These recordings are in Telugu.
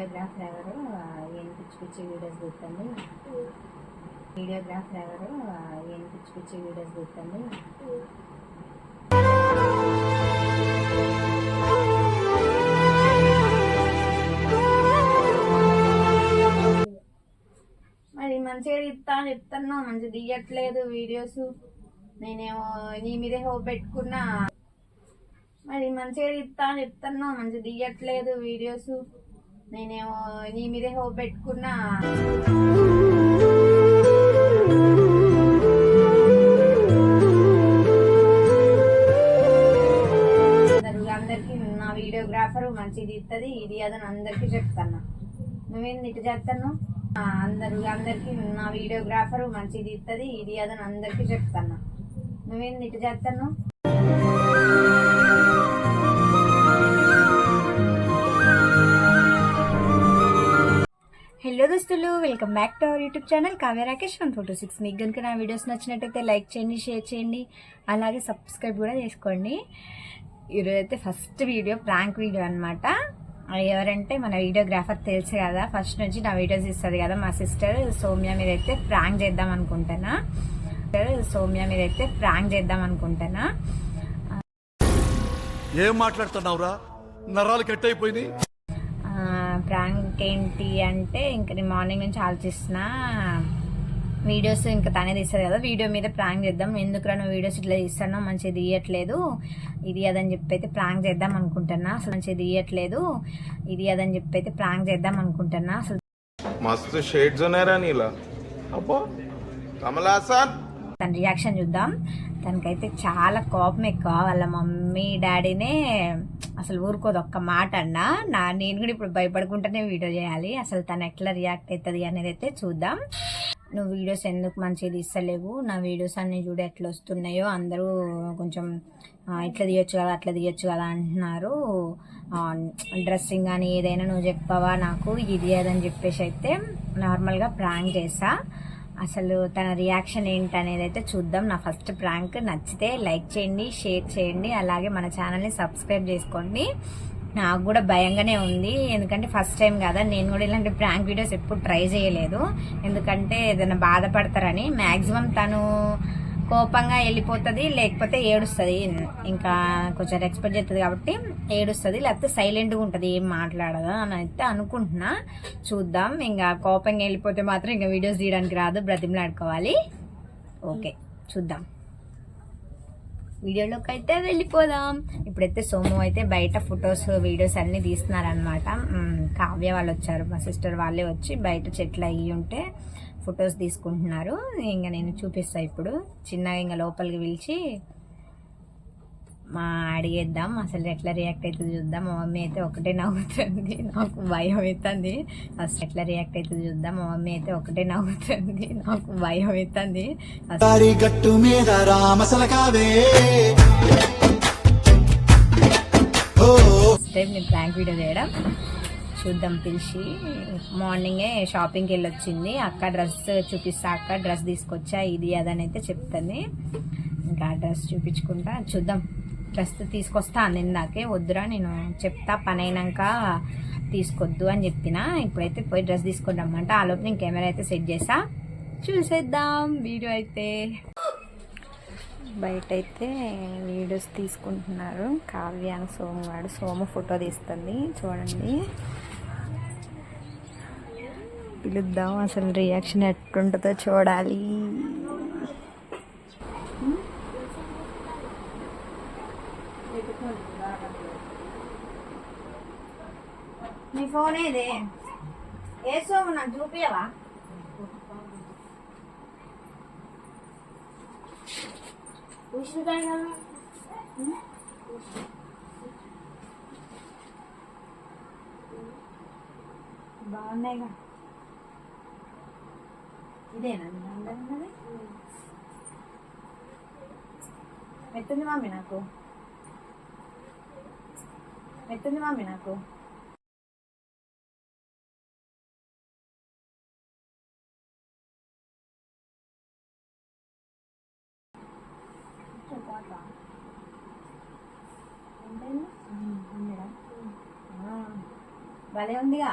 వీడియోగ్రాఫర్ ఎవరు ఏం పిచ్చి పిచ్చి వీడియోస్ పెట్టండి. వీడియోగ్రాఫర్ ఎవరు ఏం పిచ్చి పిచ్చి వీడియోస్ పెట్టండి. మరి మంచిగా ఇస్తా చెప్తాను మంచిగా దిగట్లేదు వీడియోస్. నేనేమో నీ మీదే హోప్ పెట్టుకున్నా. మరి మంచిగా ఇస్తా చెప్తాను మంచిగా దిగట్లేదు వీడియోస్. నేనేమో నీ మీదే హోప్ పెట్టుకున్నా. అందరు- అందరికీ నా వీడియోగ్రాఫర్ మంచిది ఇస్తుంది ఇది అదని అందరికీ చెప్తాను నువ్వేం ఇటు చేస్తాను అందరు అందరికీ నా వీడియోగ్రాఫర్ మంచిది ఇస్తుంది ఇది అదని అందరికీ చెప్తాను నువ్వేం ఇటు చేస్తాను హలో దోస్తులు welcome back to our YouTube channel Kavya Rakesh one photo six. మీకు కనుక నా వీడియోస్ నచ్చినట్టయితే లైక్ చేయండి షేర్ చేయండి అలాగే సబ్స్క్రైబ్ కూడా చేసుకోండి. ఈరోజు అయితే ఫస్ట్ వీడియో ప్రాంక్ వీడియో అనమాట ఎవరంటే మన వీడియోగ్రాఫర్ తెలుసు కదా ఫస్ట్ నుంచి నా వీడియోస్ ఇస్తుంది కదా మా సిస్టర్ సౌమ్య అయితే ప్రాంక్ చేద్దాం అనుకుంటానా? సౌమ్య అయితే ప్రాంక్ చేద్దాం అనుకుంటానా? ఏం మాట్లాడుతున్నావురా? నరాలు కట్ అయిపోయినాయి ప్రాంక్ ఏంటి అంటే ఇంక నేను మార్నింగ్ నుంచి ఆలోచిస్తున్న వీడియోస్ ఇంకా తనే తీస్తారు కదా వీడియో మీద ప్రాంక్ చేద్దాం. ఎందుకు నువ్వు వీడియోస్ ఇట్లా తీస్తానో మంచిది తీయట్లేదు. ఇది అదని చెప్పి అయితే ప్రాంక్ చేద్దాం అనుకుంటున్నా. అసలు మంచిది తీయట్లేదు. ఇది అదని చెప్పి అయితే ప్రాంక్ చేద్దాం అనుకుంటున్నా. అసలు మస్తు షేడ్స్ ఉన్నారా నీలా. అబ్బో. కమలాసన్. తన రియాక్షన్ చూద్దాం. తనకైతే చాలా కోపం ఎక్కువ. వాళ్ళ మమ్మీ డాడీనే అసలు ఊరుకోదు. ఒక్క మాట అన్నా. నా నేను కూడా ఇప్పుడు భయపడుకుంటూనే వీడియో చేయాలి. అసలు తను ఎట్లా రియాక్ట్ అవుతుంది అనేది అయితే చూద్దాం. నువ్వు వీడియోస్ ఎందుకు మంచిగా తీస్తలేవు? నా వీడియోస్ అన్ని చూడు ఎట్లా వస్తున్నాయో. అందరూ కొంచెం ఇట్లా తీయొచ్చు కదా అట్లా తీయొచ్చు కదా అంటున్నారు. డ్రెస్సింగ్ కానీ ఏదైనా నువ్వు చెప్పవా నాకు? ఇది అదని చెప్పేసి అయితే నార్మల్గా ప్రాంక్ చేసా. అసలు తన రియాక్షన్ ఏంటి అనేది అయితే చూద్దాం. నా ఫస్ట్ ప్రాంక్. నచ్చితే లైక్ చేయండి షేర్ చేయండి అలాగే మన ఛానల్ని సబ్స్క్రైబ్ చేసుకోండి. నాకు కూడా భయంగానే ఉంది. ఎందుకంటే ఫస్ట్ టైం కదా నేను కూడా ఇలాంటి ప్రాంక్ వీడియోస్ ఎప్పుడు ట్రై చేయలేదు. ఎందుకంటే ఏదైనా బాధపడతారని. మ్యాక్సిమం తను కోపంగా వెళ్ళిపోతుంది లేకపోతే ఏడుస్తుంది. ఇంకా కొంచెం రెస్పెక్ట్ చేస్తుంది కాబట్టి ఏడుస్తుంది లేకపోతే సైలెంట్గా ఉంటుంది ఏం మాట్లాడదు అని అయితే అనుకుంటున్నా. చూద్దాం. ఇంకా కోపంగా వెళ్ళిపోతే మాత్రం ఇంకా వీడియోస్ తీయడానికి రాదు బ్రతిమలాడుకోవాలి. ఓకే చూద్దాం. వీడియోలోకి అయితే వెళ్ళిపోదాం. ఇప్పుడైతే సోము అయితే బయట ఫొటోస్ వీడియోస్ అన్నీ తీస్తున్నారనమాట కావ్య వాళ్ళు వచ్చారు. మా సిస్టర్ వాళ్ళే వచ్చి బయట చెట్లు అయ్యి ఉంటే ఫొటోస్ తీసుకుంటున్నారు. ఇంకా నేను చూపిస్తా ఇప్పుడు. చిన్నగా ఇంకా లోపలికి పిలిచి మా అడిగేద్దాం. అసలు ఎట్లా రియాక్ట్ అవుతుంది చూద్దాం. మా మమ్మీ అయితే ఒకటే నవ్వుతుంది. నాకు భయం అవుతుంది ఫస్ట్ ఎట్లా రియాక్ట్ అవుతుంది చూద్దాం. మా మమ్మీ అయితే ఒకటే నవ్వుతుంది. నాకు భయం అవుతుంది గట్టు మీద ఫస్ట్ టైం నేను ప్రాంక్ వీడియో చేయడం. చూద్దాం పిలిచి. మార్నింగే షాపింగ్కి వెళ్ళొచ్చింది. అక్క డ్రెస్ చూపిస్తా అక్క డ్రెస్ తీసుకొచ్చా ఇది అదని అయితే చెప్తుంది. ఇంకా ఆ డ్రెస్ చూపించుకుంటా. చూద్దాం. డ్రెస్ తీసుకొస్తా అంది ఇందాకే వద్దురా నేను చెప్తా పని అయినాక తీసుకొద్దు అని చెప్పిన. ఇప్పుడైతే పోయి డ్రెస్ తీసుకొని రమ్మంట ఆ లోపు నేను కెమెరా అయితే సెట్ చేసా. చూసేద్దాం వీడియో అయితే. బయట అయితే వీడియోస్ తీసుకుంటున్నారు. కావ్యాన్ అని సోము వాడు సోము ఫోటో తీస్తుంది. చూడండి. పిలుద్దాం. అసలు రియాక్షన్ ఎట్టుంటుందో చూడాలి. నీ ఫోన్ ఏదే? ఏ సోము నాకు చూపించవా ఉసిరికాయ బాగున్నాయిగా. ఇదేనా? మెత్తుంది మమ్మీ నాకు మెత్తుంది మమ్మీ నాకు భలే ఉందిగా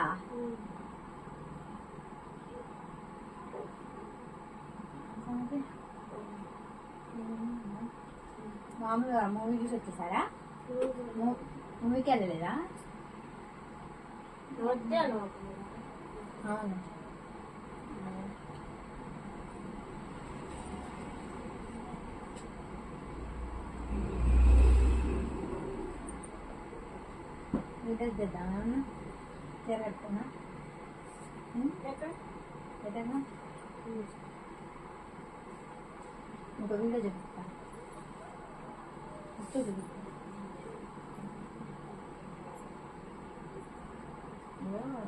మామూలుగా మూవీ చూసి వచ్చేసారా మూ- మూవీకి వెళ్ళలేదా? అవును. వీడియోస్ చేద్దామా? చేరట్టుకున్నా ఎటన్నా ఇంకో వీడియో చెప్తా ఫస్ట్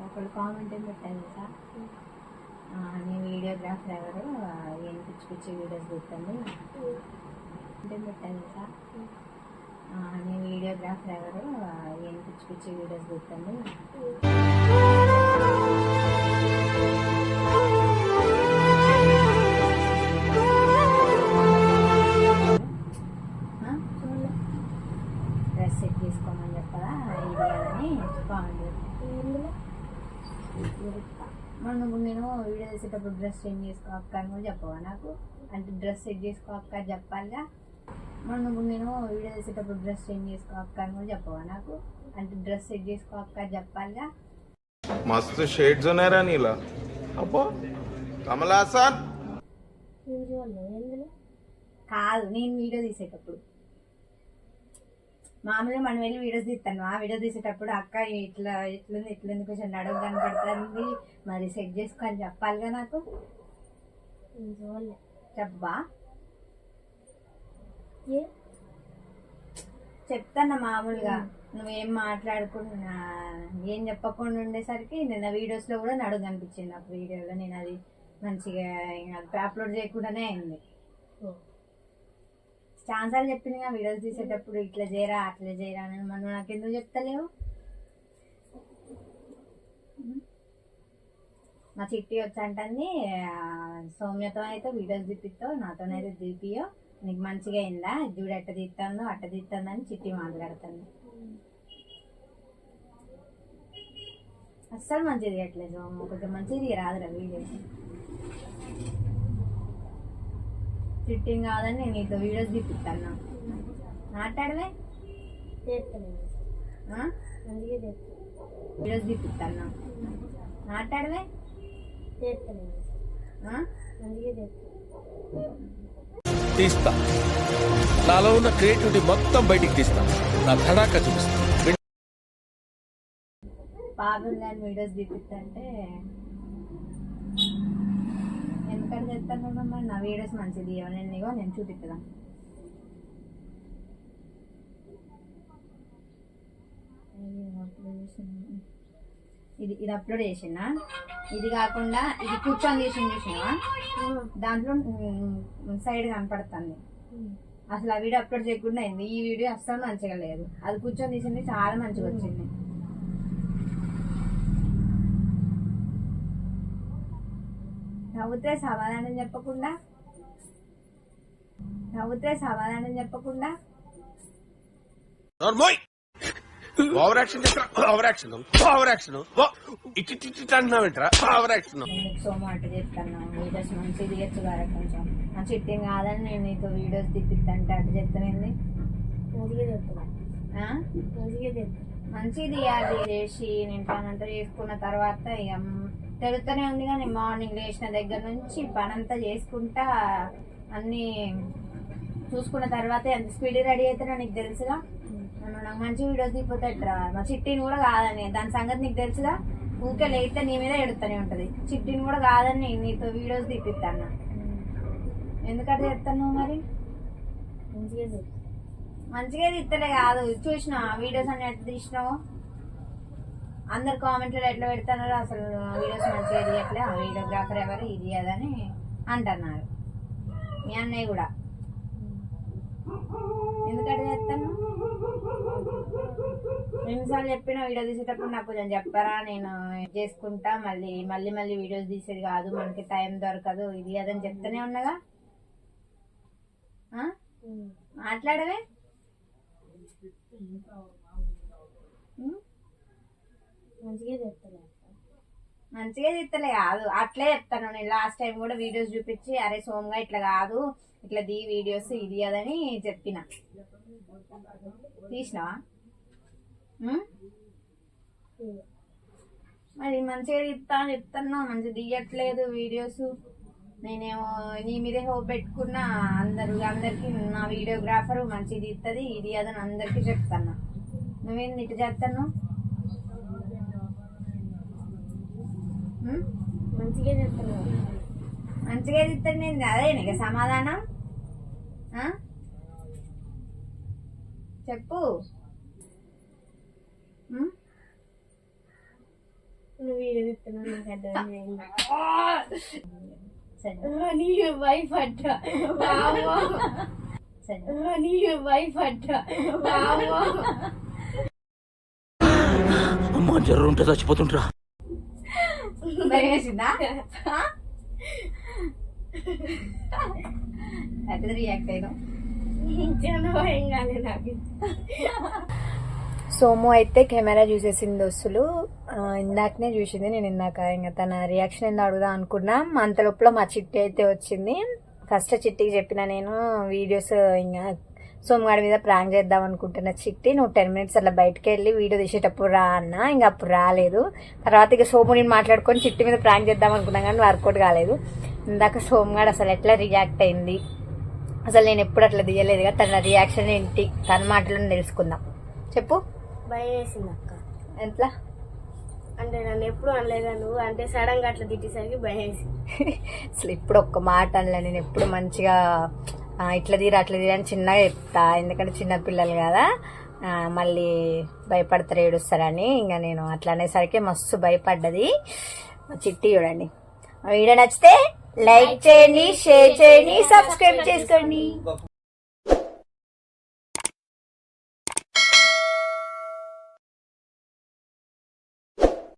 ఒకళ్ళు కామెంట్ ఏం పెట్టాను సార్ నీ వీడియోగ్రాఫర్ ఎవరు? ఏం పిచ్చి పిచ్చి వీడియోస్ పెట్టండి. ఏం పెట్టాను సార్ నీ వీడియోగ్రాఫర్ ఎవరు? ఏం పిచ్చి పిచ్చి వీడియోస్ పెట్టండి. నువ్వు నేను వీడియో చేసేటప్పుడు డ్రెస్ చేంజ్ చేసుకో అక్క అని కూడా చెప్పవా నాకు? అంటే డ్రెస్ సెట్ చేసుకో అక్క చెప్పాలిగా? నువ్వు నేను వీడియో చేసేటప్పుడు డ్రెస్ చేంజ్ చేసుకో అక్క అని కూడా చెప్పవా నాకు? అంటే డ్రెస్ సెట్ చేసుకో అక్క చెప్పాలిగా? మస్తు షేడ్స్ ఉన్నాయరా నీలా. అబ్బో కమలాసన్! కాదు నేను వీడియో తీసేటప్పుడు. మామూలుగా మనం వెళ్ళి వీడియోస్ తీస్తాను. ఆ వీడియో తీసేటప్పుడు అక్క ఇట్లా ఇట్లుంది ఇట్లుంది కొంచెం నడుము కనపడుతుంది. మరి సెట్ చేసుకో అని చెప్పాలిగా నాకు. చెప్పా చెప్తాను మామూలుగా. నువ్వేం మాట్లాడకుండా ఏం చెప్పకుండా ఉండేసరికి నిన్న వీడియోస్లో కూడా నడుము కనిపించింది నాకు. వీడియోలో నేను అది మంచిగా అప్లోడ్ చేయకుండానే అయింది. ఛాన్సాలు చెప్పింది వీడియోస్ తీసేటప్పుడు ఇట్లా చేయరా అట్లా చేయరా అని మనం నాకు ఎందుకు చెప్తలేవు? మా చిట్టి వచ్చి సౌమ్యతో అయితే వీడియోస్ తీపిస్తావు నాతోనైతే తీపియో నీకు మంచిగా అయిందా? చూడు ఎట్ట తీస్తాను అట్ట తీస్తాను అని చిట్టి మాట్లాడుతుంది. అస్సలు మంచిది తీయట్లేదు కొంచెం మంచిది రాదురా వీడియో. చిట్టింగ్ కాదని నేను నీతో వీడియోస్ తీపిస్తాను మాట్లాడవే. ఆ? వీడియోస్ తీపిస్తాను మాట్లాడవే. ఆ? తీస్తా. నాలో ఉన్న క్రియేటివిటీ మొత్తం బయటికి తీస్తా. నా తడాక చూపిస్తా. పాపం కానీ వీడియోస్ తీపిస్తుంటే ఎందుకంటే చెప్తాను మరి నా వీడియోస్ మంచిది నీగో నేను చూపిస్తుందా ఇది ఇది అప్లోడ్ చేసినా ఇది కాకుండా ఇది కూర్చొని చేసింది చూసినా దాంట్లో సైడ్ కనపడుతుంది. అసలు ఆ వీడియో అప్లోడ్ చేయకుండా అయింది. ఈ వీడియో అస్సలు మంచిగా లేదు. అది కూర్చొని తీసింది చాలా మంచిగా వచ్చింది. నవ్వుతే సమాధానం చెప్పకుండా? నవ్వుతే సమాధానం చెప్పకుండా? నోర్మోయ్! Over action over action over action ఇట్టి ఇట్టి అంటున్నావేంట్రా? ఓవర్ యాక్షన్ ఎందుకు సోమ అట్ట చెప్తాను వీడియోస్ మంచి తీయచ్చు కదా కొంచెం. నా చిట్టింగ్ కాదని నేను వీడియోస్ చెప్తానండి మంచిగా తీయాలి చేసి నేను పనంతా చేసుకున్న తర్వాత ఇక తెలుస్తూనే ఉంది కానీ మార్నింగ్ లేచిన దగ్గర నుంచి పనంతా చేసుకుంటా అన్ని చూసుకున్న తర్వాత ఎంత స్పీడ్ రెడీ అవుతానో నీకు తెలుసుగా. నాకు మంచి వీడియోస్ తీపోతాడ్రా మా చిట్టిని కూడా కాదని. దాని సంగతి నీకు తెలుసుగా? ఊకే లేస్తే నీ మీద ఎడుతూనే ఉంటది. చిట్టిని కూడా కాదని నీతో వీడియోస్ తీపిస్తాను ఎందుకంటే చెప్తాను నువ్వు మరి? మంచిగా తీస్తలే కాదు. చూసిన వీడియోస్ అన్ని ఎట్లా తీసినావు? అందరు కామెంట్లు ఎట్లా పెడుతున్నారు అసలు వీడియోస్ మంచిగా తీయట్లే. వీడియోగ్రాఫర్ ఎవరు? ఇది అదని అంటున్నారు. మీ అన్నయ్య కూడా. ఎందుకంటే చెప్తాను ఎన్నిసార్లు చెప్పినా వీడియో తీసేటప్పుడు నాకు కొంచెం చెప్పరా? నేను చేసుకుంటా మళ్ళీ మళ్ళీ మళ్ళీ వీడియోస్ తీసేది కాదు. మనకి టైం దొరకదు. ఇది అదని చెప్తూనే ఉన్నగా. మాట్లాడవే. మంచిగా తీస్తలే కాదు. అట్లే చెప్తాను. నేను లాస్ట్ టైం కూడా వీడియోస్ చూపించి అరే సోమ్గా ఇట్లా కాదు ఇట్లా దీ వీడియోస్ ఇది అదని చెప్పిన. తీసినావా? మరి మంచిగా తీస్తా అని మంచిగా తీయట్లేదు వీడియోస్ నేనేమో నీ మీదే హోప్ పెట్టుకున్నా అందరు అందరికి నా వీడియోగ్రాఫర్ మంచిగా తీస్తుంది ఇది అదని అందరికీ చెప్తాను నువ్వేం ఇటు చేస్తాను మంచిగా చెప్తలే మంచిగా తీస్తాడు నేను అదే నీకు సమాధానం? చెప్పు. నీ వైఫ్ అట్ట బావో సరే. నీ వైఫ్ అట్ట అమ్మా జ్వరం ఉంటే చచ్చిపోతుంటరా వేసిందా? అట్లా రియాక్ట్ అయినా సోము అయితే కెమెరా చూసేసింది దోస్తులు ఇందాకనే చూసింది నేను ఇందాక ఇంకా తన రియాక్షన్ ఏందో అడుగుదాం అనుకున్నా. అంత లోపల మా చిట్టి అయితే వచ్చింది. ఫస్ట్ చిట్టికి చెప్పిన నేను వీడియోస్ ఇంకా సోమవాడి మీద ప్రాంక్ చేద్దాం అనుకుంటున్న చిట్టి నువ్వు టెన్ మినిట్స్ అట్లా బయటకు వెళ్ళి వీడియో తీసేటప్పుడు రా అన్న. ఇంకా అప్పుడు రాలేదు. తర్వాత ఇక సోముని మాట్లాడుకొని చిట్టి మీద ప్రాంక్ చేద్దాం అనుకున్నాం కానీ వర్కౌట్ కాలేదు. ఇందాక సోమగాడు అసలు ఎట్లా రియాక్ట్ అయింది? అసలు నేను ఎప్పుడు అట్లా తీయలేదు కదా తన రియాక్షన్ ఏంటి? తన మాటలను తెలుసుకుందాం. చెప్పు. భయం వేసింది అక్క. ఎట్లా? అంటే నన్ను ఎప్పుడు అనలేదా నువ్వు? అంటే సడన్గా అట్లా తిట్టేసరికి భయం వేసింది. అసలు ఇప్పుడు ఒక్క మాట అనలే. నేను ఎప్పుడు మంచిగా ఇట్లా తీరా అట్లా తీరా అని చిన్నగా చెప్తా. ఎందుకంటే చిన్న పిల్లలు కదా. మళ్ళీ భయపడతారు ఏడుస్తారని. ఇంకా నేను అట్లా అనేసరికి మస్తు భయపడ్డది. చిట్టి చూడండి. వీడియో నచ్చితే లైక్ చేయండి షేర్ చేయండి సబ్స్క్రైబ్ చేసుకోండి.